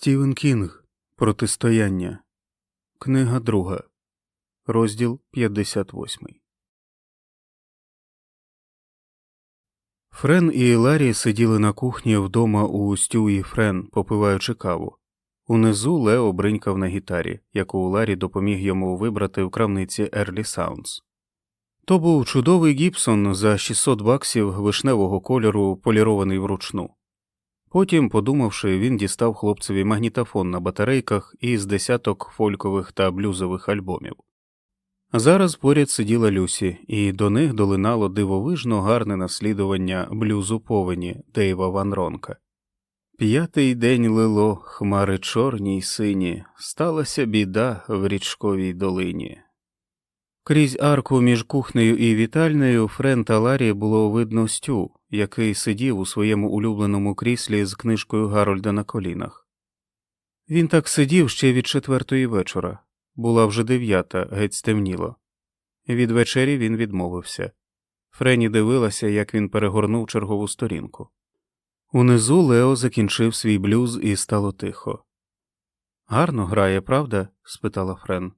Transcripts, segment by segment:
Стівен Кінг Протистояння. Книга друга. Розділ 58. Френ і Ларі сиділи на кухні вдома у Стю і Френ, попиваючи каву. Унизу Лео бринькав на гітарі, яку Ларі допоміг йому вибрати в крамниці Ерлі Саундс. То був чудовий Гібсон за 600 баксів вишневого кольору, полірований вручну. Потім, подумавши, він дістав хлопцеві магнітофон на батарейках із десяток фолькових та блюзових альбомів. Зараз поряд сиділа Люсі, і до них долинало дивовижно гарне наслідування блюзу повені Дейва Ван Ронка. П'ятий день лило, хмари чорні й сині, сталася біда в річковій долині. Крізь арку між кухнею і вітальнею Френ та Ларі було видно Стю, який сидів у своєму улюбленому кріслі з книжкою Гарольда на колінах. Він так сидів ще від четвертої вечора. Була вже дев'ята, геть стемніло. Від вечері він відмовився. Френі дивилася, як він перегорнув чергову сторінку. Унизу Лео закінчив свій блюз і стало тихо. Гарно грає, правда? спитала Френ.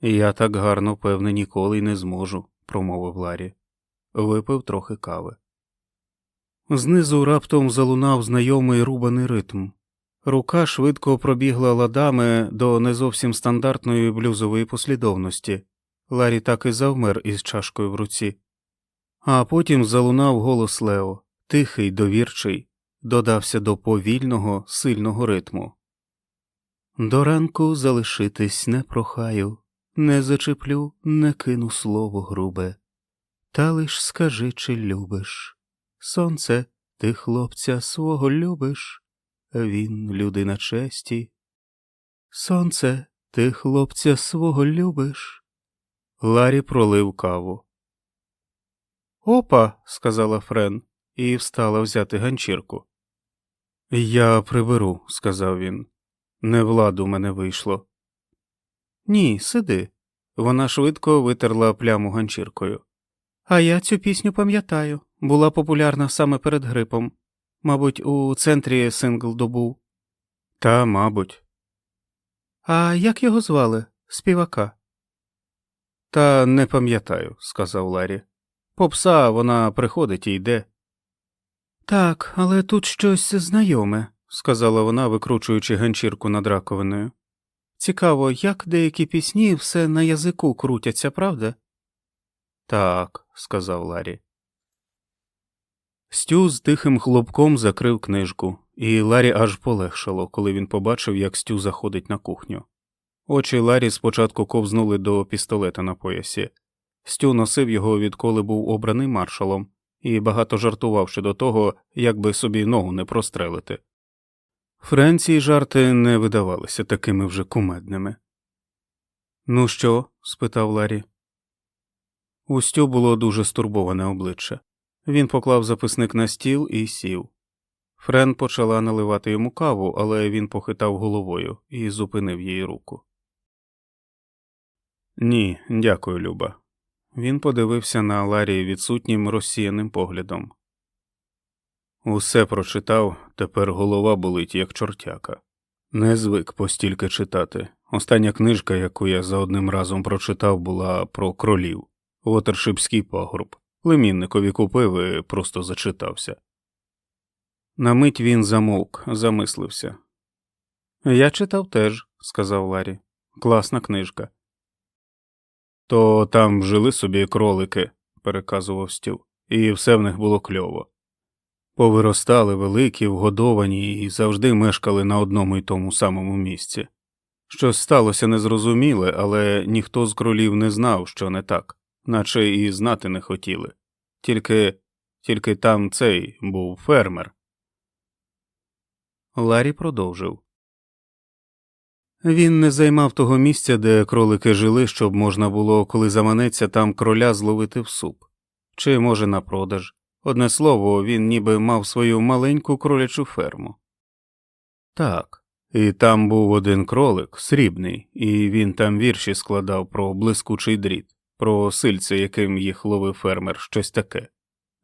Я так гарно, певне, ніколи й не зможу, промовив Ларі. Випив трохи кави. Знизу раптом залунав знайомий рубаний ритм. Рука швидко пробігла ладами до не зовсім стандартної блюзової послідовності. Ларі так і завмер із чашкою в руці. А потім залунав голос Лео, тихий, довірчий, додався до повільного, сильного ритму. До ранку залишитись не прохаю, не зачеплю, не кину слово грубе. Та лиш скажи, чи любиш. Сонце, ти хлопця свого любиш, він людина честі. Сонце, ти хлопця свого любиш. Ларі пролив каву. Опа, сказала Френ, і встала взяти ганчірку. Я приберу, сказав він. Не владу мене вийшло. Ні, сиди. Вона швидко витерла пляму ганчіркою. А я цю пісню пам'ятаю, була популярна саме перед грипом. Мабуть, у центрі Синглдо був. Та, мабуть. А як його звали? Співака? Та не пам'ятаю, сказав Ларі. Попса вона приходить і йде. Так, але тут щось знайоме, сказала вона, викручуючи ганчірку над раковиною. Цікаво, як деякі пісні все на язику крутяться, правда? Так, сказав Ларі. Стю з тихим хлопком закрив книжку, і Ларі аж полегшало, коли він побачив, як Стю заходить на кухню. Очі Ларі спочатку ковзнули до пістолета на поясі. Стю носив його, відколи був обраний маршалом, і багато жартував щодо того, як би собі ногу не прострелити. Френції жарти не видавалися такими вже кумедними. Ну що? спитав Ларі. У Стю було дуже стурбоване обличчя. Він поклав записник на стіл і сів. Френ почала наливати йому каву, але він похитав головою і зупинив її руку. Ні, дякую, Люба. Він подивився на Ларі відсутнім розсіяним поглядом. Усе прочитав, тепер голова болить, як чортяка. Не звик постільки читати. Остання книжка, яку я за одним разом прочитав, була про кролів, Вотершипський пагорб. Племінникові купив і просто зачитався. На мить він замовк, замислився. Я читав теж, сказав Ларі. Класна книжка. То там жили собі кролики, переказував Стю, і все в них було кльово. Повиростали великі, вгодовані і завжди мешкали на одному й тому самому місці. Щось сталося незрозуміле, але ніхто з кролів не знав, що не так, наче і знати не хотіли. Тільки тільки там цей був фермер. Ларі продовжив. Він не займав того місця, де кролики жили, щоб можна було, коли заманеться там кроля зловити в суп, чи, може, на продаж. Одне слово, він ніби мав свою маленьку кролячу ферму. Так, і там був один кролик, срібний, і він там вірші складав про блискучий дріт, про сильце, яким їх ловив фермер, щось таке,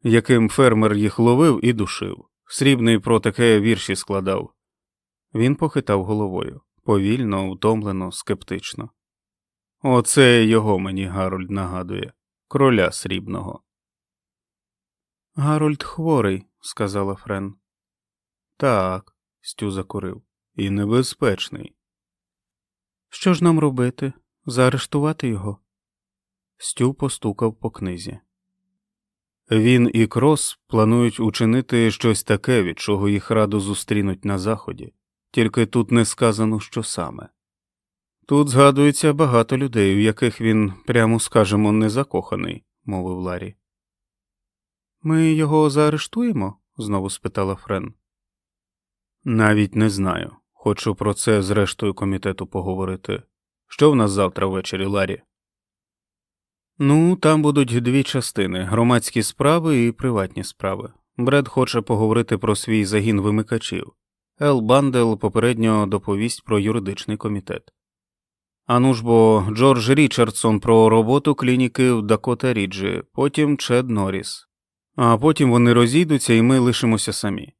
яким фермер їх ловив і душив. Срібний про таке вірші складав. Він похитав головою повільно, втомлено, скептично. Оце його мені Гарольд нагадує кроля срібного. Гарольд хворий, сказала Френ. Так, Стю закурив, і небезпечний. Що ж нам робити? Заарештувати його? Стю постукав по книзі. Він і Крос планують учинити щось таке, від чого їх радо зустрінуть на заході, тільки тут не сказано, що саме. Тут згадується багато людей, у яких він, прямо скажемо, не закоханий, мовив Ларі. Ми його заарештуємо? знову спитала Френ. Навіть не знаю. Хочу про це з рештою комітету поговорити. Що в нас завтра ввечері, Ларі? Ну, там будуть дві частини громадські справи і приватні справи. Бред хоче поговорити про свій загін вимикачів. Ел Бандел попередньо доповість про юридичний комітет. Ану ж бо Джордж Річардсон про роботу клініки в Дакота Ріджі, потім Чед Норріс. А потім вони розійдуться і ми лишимося самі.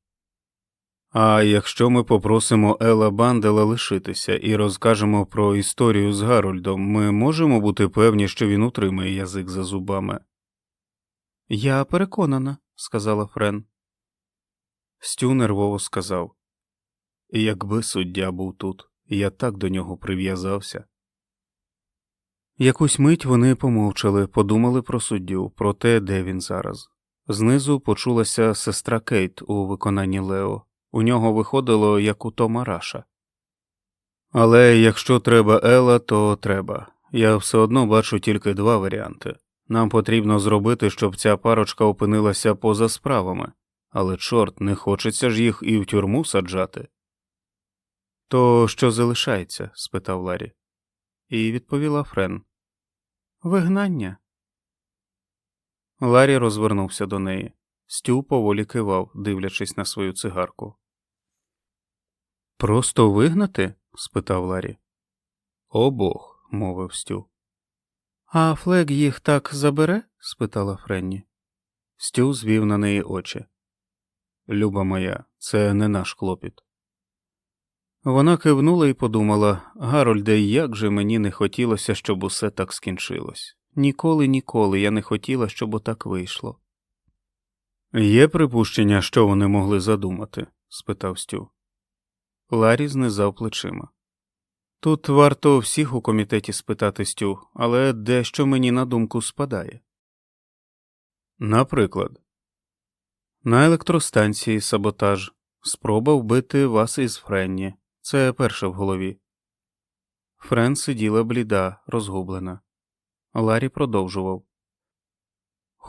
А якщо ми попросимо Ела Бандела лишитися і розкажемо про історію з Гарольдом, ми можемо бути певні, що він утримає язик за зубами. Я переконана, сказала Френ. Стю нервово сказав Якби суддя був тут, я так до нього прив'язався. Якусь мить вони помовчали, подумали про суддю, про те, де він зараз. Знизу почулася сестра Кейт у виконанні Лео. У нього виходило, як у Тома Раша. Але якщо треба Ела, то треба. Я все одно бачу тільки два варіанти. Нам потрібно зробити, щоб ця парочка опинилася поза справами, але чорт не хочеться ж їх і в тюрму саджати. То що залишається? спитав Ларі. І відповіла Френ. Вигнання. Ларі розвернувся до неї. Стю поволі кивав, дивлячись на свою цигарку. Просто вигнати? спитав Ларі. О бог, мовив Стю. А Флег їх так забере? спитала Френні. Стю звів на неї очі. Люба моя, це не наш клопіт. Вона кивнула і подумала Гарольде, як же мені не хотілося, щоб усе так скінчилось. Ніколи, ніколи я не хотіла, щоб отак вийшло. Є припущення, що вони могли задумати? спитав Стю. Ларі знизав плечима. Тут варто всіх у комітеті спитати Стю, але дещо мені на думку спадає. Наприклад, на електростанції саботаж, спроба вбити вас із Френні. Це перше в голові. Френ сиділа бліда, розгублена. Ларі продовжував.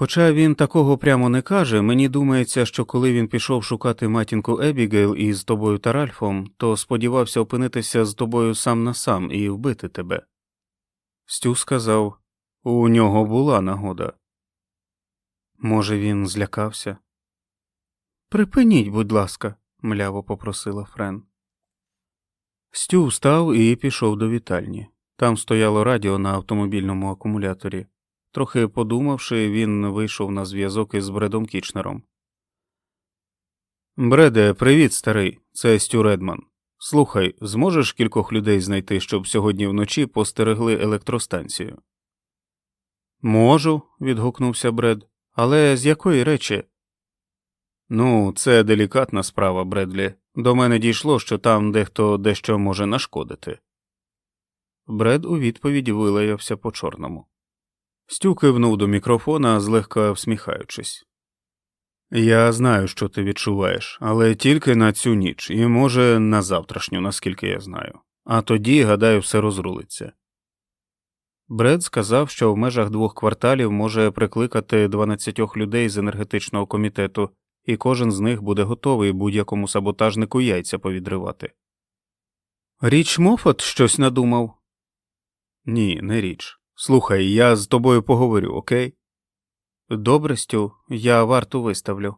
Хоча він такого прямо не каже, мені думається, що коли він пішов шукати матінку Ебігейл із тобою та Ральфом, то сподівався опинитися з тобою сам на сам і вбити тебе. Стю сказав у нього була нагода. Може, він злякався? Припиніть, будь ласка, мляво попросила Френ. Стю встав і пішов до вітальні. Там стояло радіо на автомобільному акумуляторі. Трохи подумавши, він вийшов на зв'язок із Бредом Кічнером. Бреде, привіт, старий, це Стю Редман. Слухай, зможеш кількох людей знайти, щоб сьогодні вночі постерегли електростанцію? Можу, відгукнувся Бред. Але з якої речі? Ну, це делікатна справа, Бредлі. До мене дійшло, що там дехто дещо може нашкодити. Бред у відповідь вилаявся по чорному. Стю кивнув до мікрофона, злегка всміхаючись. Я знаю, що ти відчуваєш, але тільки на цю ніч, і, може, на завтрашню, наскільки я знаю. А тоді, гадаю, все розрулиться. Бред сказав, що в межах двох кварталів може прикликати 12 людей з енергетичного комітету, і кожен з них буде готовий будь-якому саботажнику яйця повідривати. Річ Мофот щось надумав? Ні, не річ. Слухай, я з тобою поговорю, окей? Добре, Стю, я варту виставлю.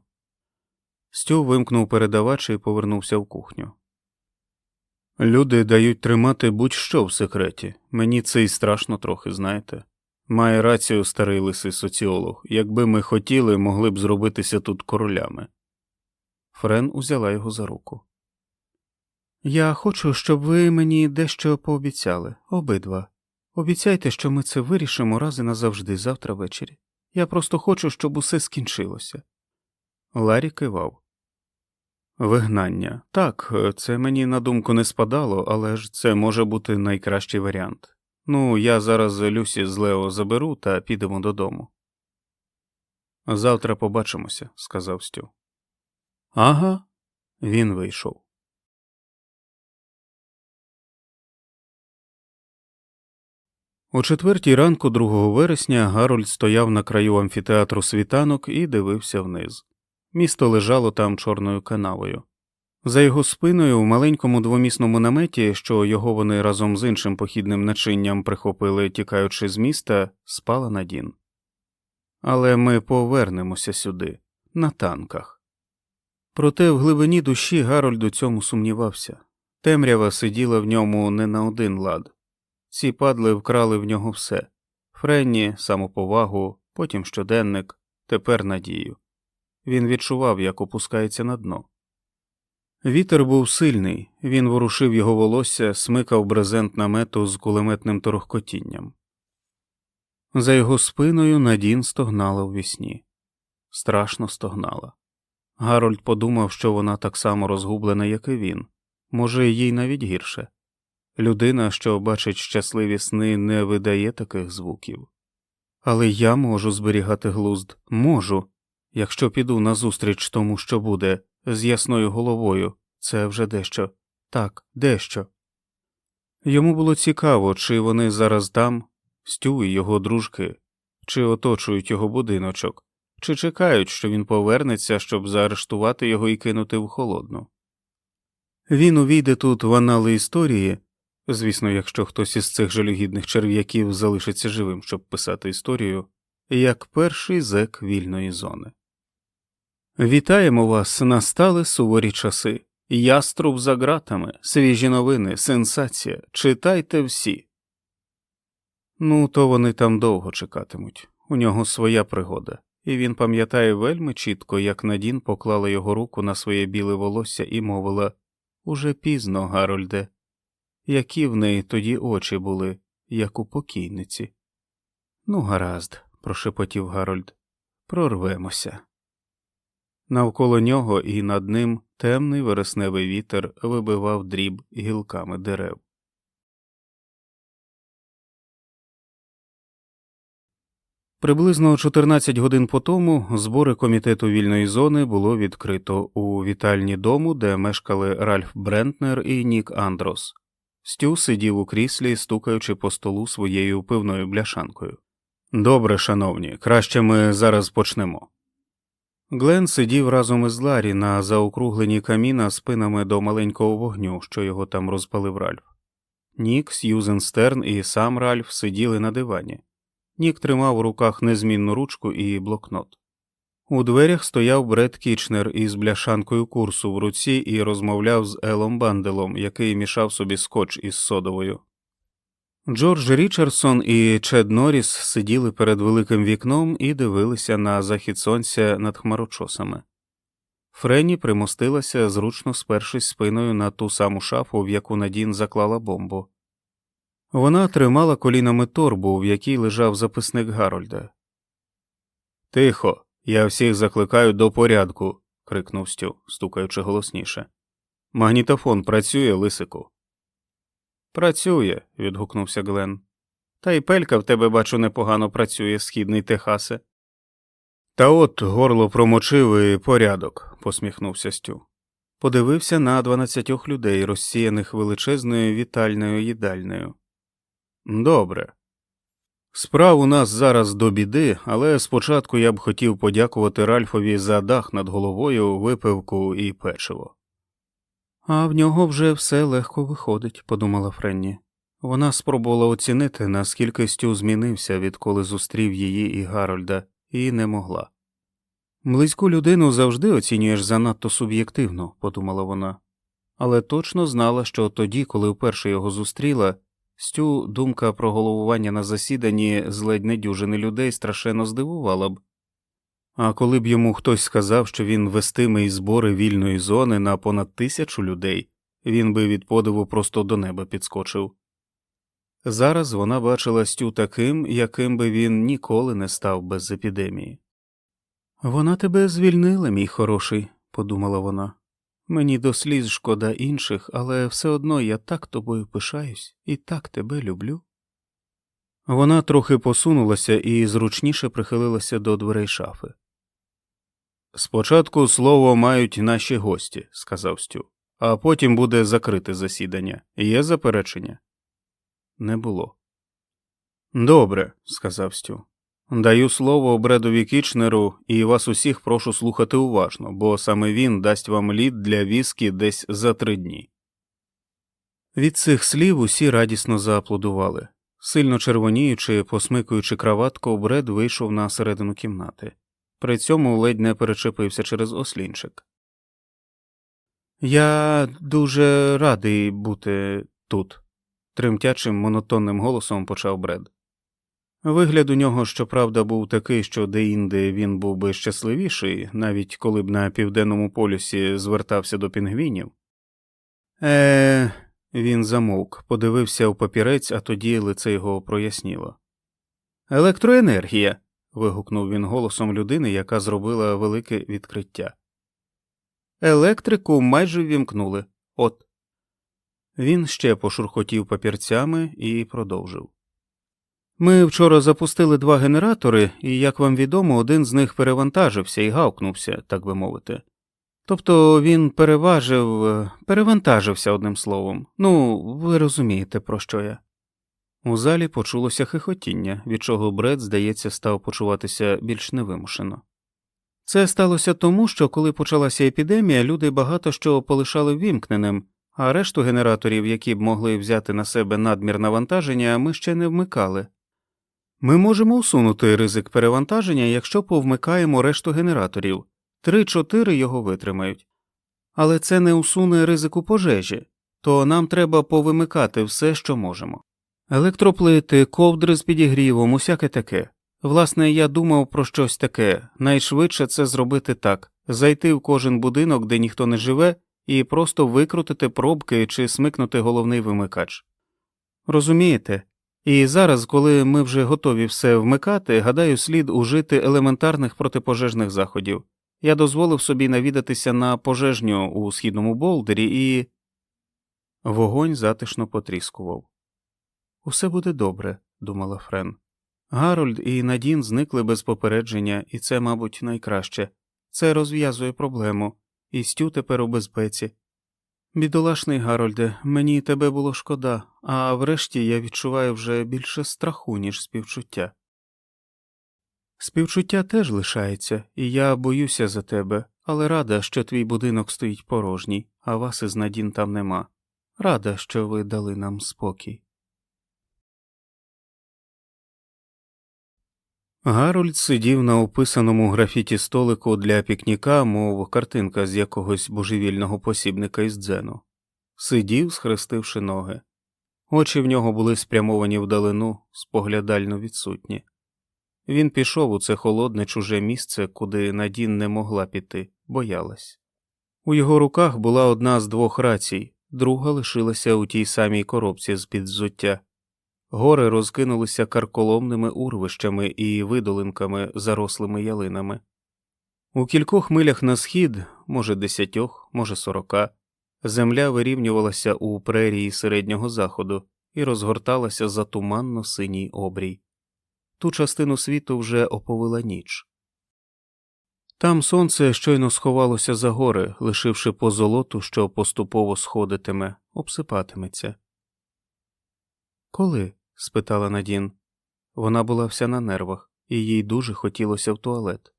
Стю вимкнув передавач і повернувся в кухню. Люди дають тримати будь-що в секреті. Мені це й страшно трохи, знаєте. Має рацію старий лисий соціолог. Якби ми хотіли, могли б зробитися тут королями. Френ узяла його за руку. Я хочу, щоб ви мені дещо пообіцяли, обидва. Обіцяйте, що ми це вирішимо раз і назавжди завтра ввечері. Я просто хочу, щоб усе скінчилося. Ларі кивав. Вигнання. Так, це мені на думку не спадало, але ж це може бути найкращий варіант. Ну, я зараз Люсі з Лео заберу та підемо додому. Завтра побачимося, сказав Стю. Ага, він вийшов. О четвертій ранку 2 вересня Гарольд стояв на краю амфітеатру світанок і дивився вниз. Місто лежало там чорною канавою. За його спиною в маленькому двомісному наметі, що його вони разом з іншим похідним начинням прихопили, тікаючи з міста, спала Надін. Але ми повернемося сюди, на танках. Проте в глибині душі Гарольд у цьому сумнівався. Темрява сиділа в ньому не на один лад. Ці падли вкрали в нього все Френні, самоповагу, потім щоденник, тепер надію. Він відчував, як опускається на дно. Вітер був сильний, він ворушив його волосся, смикав брезент намету з кулеметним торохкотінням. За його спиною Надін стогнала у вісні. Страшно стогнала. Гарольд подумав, що вона так само розгублена, як і він, може, їй навіть гірше. Людина, що бачить щасливі сни, не видає таких звуків. Але я можу зберігати глузд, можу, якщо піду назустріч тому, що буде, з ясною головою, це вже дещо, так, дещо. Йому було цікаво, чи вони зараз там, Стю і його дружки, чи оточують його будиночок, чи чекають, що він повернеться, щоб заарештувати його і кинути в холодну. Він увійде тут в анали історії. Звісно, якщо хтось із цих жалюгідних черв'яків залишиться живим, щоб писати історію, як перший зек вільної зони. Вітаємо вас, настали суворі часи. Яструб за ґратами, свіжі новини, сенсація. Читайте всі. Ну, то вони там довго чекатимуть. У нього своя пригода, і він пам'ятає вельми чітко, як Надін поклала його руку на своє біле волосся і мовила Уже пізно, Гарольде які в неї тоді очі були, як у покійниці. Ну, гаразд, прошепотів Гарольд, прорвемося. Навколо нього і над ним темний вересневий вітер вибивав дріб гілками дерев. Приблизно 14 годин по тому збори комітету вільної зони було відкрито у вітальні дому, де мешкали Ральф Брентнер і Нік Андрос. Стю сидів у кріслі, стукаючи по столу своєю пивною бляшанкою. Добре, шановні, краще ми зараз почнемо. Глен сидів разом із Ларі на заокругленні каміна спинами до маленького вогню, що його там розпалив Ральф. Нік, Сьюзен Стерн і сам Ральф сиділи на дивані. Нік тримав у руках незмінну ручку і блокнот. У дверях стояв Бред Кічнер із бляшанкою курсу в руці і розмовляв з Елом Банделом, який мішав собі скотч із содовою. Джордж Річардсон і Чед Норріс сиділи перед великим вікном і дивилися на захід сонця над хмарочосами. Френі примостилася, зручно спершись спиною на ту саму шафу, в яку Надін заклала бомбу. Вона тримала колінами торбу, в якій лежав записник Гарольда. Тихо. Я всіх закликаю до порядку. крикнув Стю, стукаючи голосніше. Магнітофон працює, лисику. Працює. відгукнувся Глен. Та й пелька в тебе, бачу, непогано працює, східний Техасе. Та от горло промочив і порядок, посміхнувся Стю. Подивився на дванадцятьох людей, розсіяних величезною вітальною їдальнею. Добре, Справ у нас зараз до біди, але спочатку я б хотів подякувати Ральфові за дах над головою, випивку і печиво. А в нього вже все легко виходить, подумала Френні. Вона спробувала оцінити, наскільки Стю змінився, відколи зустрів її і Гарольда, і не могла. Близьку людину завжди оцінюєш занадто суб'єктивно, подумала вона, але точно знала, що тоді, коли вперше його зустріла, Стю думка про головування на засіданні з ледь недюжини людей страшенно здивувала б. А коли б йому хтось сказав, що він вестиме із збори вільної зони на понад тисячу людей, він би від подиву просто до неба підскочив. Зараз вона бачила Стю таким, яким би він ніколи не став без епідемії. Вона тебе звільнила, мій хороший, подумала вона. Мені до сліз шкода інших, але все одно я так тобою пишаюсь і так тебе люблю. Вона трохи посунулася і зручніше прихилилася до дверей шафи. Спочатку слово мають наші гості, сказав Стю, а потім буде закрите засідання. Є заперечення? Не було. Добре, сказав Стю. Даю слово Бредові Кічнеру і вас усіх прошу слухати уважно, бо саме він дасть вам лід для віскі десь за три дні. Від цих слів усі радісно зааплодували. Сильно червоніючи, посмикуючи краватку, Бред вийшов на середину кімнати. При цьому ледь не перечепився через ослінчик. Я дуже радий бути тут, тремтячим монотонним голосом почав Бред. Вигляд у нього, щоправда, був такий, що деінде він був би щасливіший, навіть коли б на південному полюсі звертався до пінгвінів. Е, він замовк, подивився в папірець, а тоді лице його проясніло. Електроенергія. вигукнув він голосом людини, яка зробила велике відкриття. Електрику майже ввімкнули. От. Він ще пошурхотів папірцями і продовжив. Ми вчора запустили два генератори, і, як вам відомо, один з них перевантажився і гавкнувся, так би мовити. Тобто він переважив, е, перевантажився одним словом. Ну, ви розумієте, про що я. У залі почулося хихотіння, від чого Бред, здається, став почуватися більш невимушено. Це сталося тому, що коли почалася епідемія, люди багато що полишали ввімкненим, а решту генераторів, які б могли взяти на себе надмір навантаження, ми ще не вмикали. Ми можемо усунути ризик перевантаження, якщо повмикаємо решту генераторів, три-чотири його витримають. Але це не усуне ризику пожежі, то нам треба повимикати все, що можемо. Електроплити, ковдри з підігрівом, усяке таке. Власне, я думав про щось таке найшвидше це зробити так зайти в кожен будинок, де ніхто не живе, і просто викрутити пробки чи смикнути головний вимикач. Розумієте? І зараз, коли ми вже готові все вмикати, гадаю, слід ужити елементарних протипожежних заходів. Я дозволив собі навідатися на пожежню у східному болдері і. Вогонь затишно потріскував. Усе буде добре, думала Френ. Гарольд і Надін зникли без попередження, і це, мабуть, найкраще. Це розв'язує проблему, і Стю тепер у безпеці. Бідолашний Гарольде, мені тебе було шкода, а врешті я відчуваю вже більше страху, ніж співчуття. Співчуття теж лишається, і я боюся за тебе, але рада, що твій будинок стоїть порожній, а вас із Надін там нема. Рада, що ви дали нам спокій. Гарольд сидів на описаному графіті столику для пікніка, мов картинка з якогось божевільного посібника із дзену. Сидів, схрестивши ноги. Очі в нього були спрямовані вдалину, споглядально відсутні. Він пішов у це холодне чуже місце, куди Надін не могла піти, боялась. У його руках була одна з двох рацій, друга лишилася у тій самій коробці з під взуття. Гори розкинулися карколомними урвищами і видолинками, зарослими ялинами. У кількох милях на схід, може десятьох, може сорока, земля вирівнювалася у прерії середнього заходу і розгорталася за туманно синій обрій. Ту частину світу вже оповила ніч. Там сонце щойно сховалося за гори, лишивши позолоту, що поступово сходитиме, обсипатиметься. Коли? Спитала Надін. Вона була вся на нервах, і їй дуже хотілося в туалет.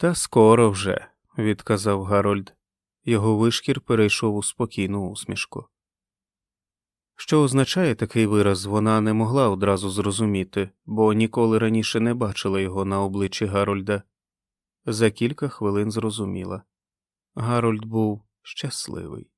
Та скоро вже, відказав Гарольд. Його вишкір перейшов у спокійну усмішку. Що означає такий вираз, вона не могла одразу зрозуміти, бо ніколи раніше не бачила його на обличчі Гарольда. За кілька хвилин зрозуміла Гарольд був щасливий.